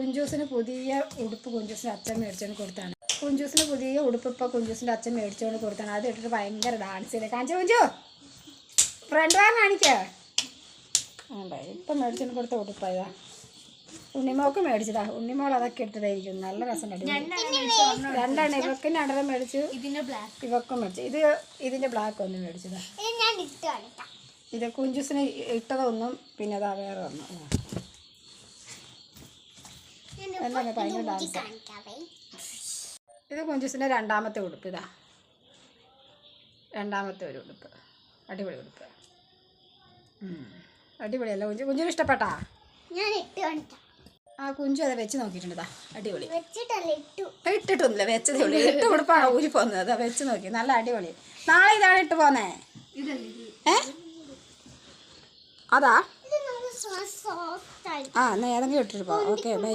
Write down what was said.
കുഞ്ചൂസിന് പുതിയ ഉടുപ്പ് കുഞ്ചൂസിന്റെ അച്ഛൻ മേടിച്ചുകൊണ്ട് കൊടുത്താണ്. കുഞ്ചൂസിന് പുതിയ ഉടുപ്പ് ഇപ്പോൾ കുഞ്ചൂസിന്റെ അച്ഛൻ മേടിച്ചുകൊണ്ട് കൊടുത്താണ്. അത് ഇട്ടിട്ട് ഭയങ്കര ഡാൻസ് ചെയ്ത് കാണിച്ചു കുഞ്ചു? ഫ്രണ്ട് വാ കാണിക്കോ. വേണ്ട ഇപ്പം മേടിച്ചുകൊണ്ട് കൊടുത്ത ഉടുപ്പായതാ ഉണ്ണിമോക്ക് മേടിച്ചതാ. ഉണ്ണിമോൾ അതൊക്കെ ഇട്ടതായിരിക്കും നല്ല രസം രണ്ടാണ്. ഇവക്കും രണ്ടെണ്ണം മേടിച്ചു. ഇതിന്റെ ബ്ലാക്ക് ഇവക്കും മേടിച്ചു. ഇത് ഇതിന്റെ ബ്ലാക്ക് ഒന്നും മേടിച്ചതാ. ഇത് കുഞ്ചൂസിന് ഇട്ടതൊന്നും പിന്നെ അതാ വേറെ ഒന്നും. എന്താണ് ഭയങ്കര ഇത് കുഞ്ചൂസിന്റെ രണ്ടാമത്തെ ഉടുപ്പ് ഇതാ. രണ്ടാമത്തെ ഒരു ഉടുപ്പ്. അടിപൊളി ഉടുപ്പ്. അടിപൊളിയല്ല കുഞ്ചു? കുഞ്ചു ഇഷ്ടപ്പെട്ടാ? ഞാൻ ഇട്ട് കാണിക്കാം. ആ കുഞ്ചു അത് വെച്ച് നോക്കിയിട്ടുണ്ട് അടിപൊളി. ഇട്ടിട്ടൊന്നുമില്ല വെച്ചതേ ഉള്ളൂ. ഇട്ട് ഉടുപ്പാണ് ഊരി പോകുന്നത്. അതാ വെച്ച് നോക്കി. നല്ല അടിപൊളി. നാളെ ഇതാണ് ഇട്ട് പോന്നേ? ഏ? അതാ? ആ എന്നാ ഏതെങ്കിലും ഇട്ടിട്ട് പോവാം ഓക്കെ ബൈ.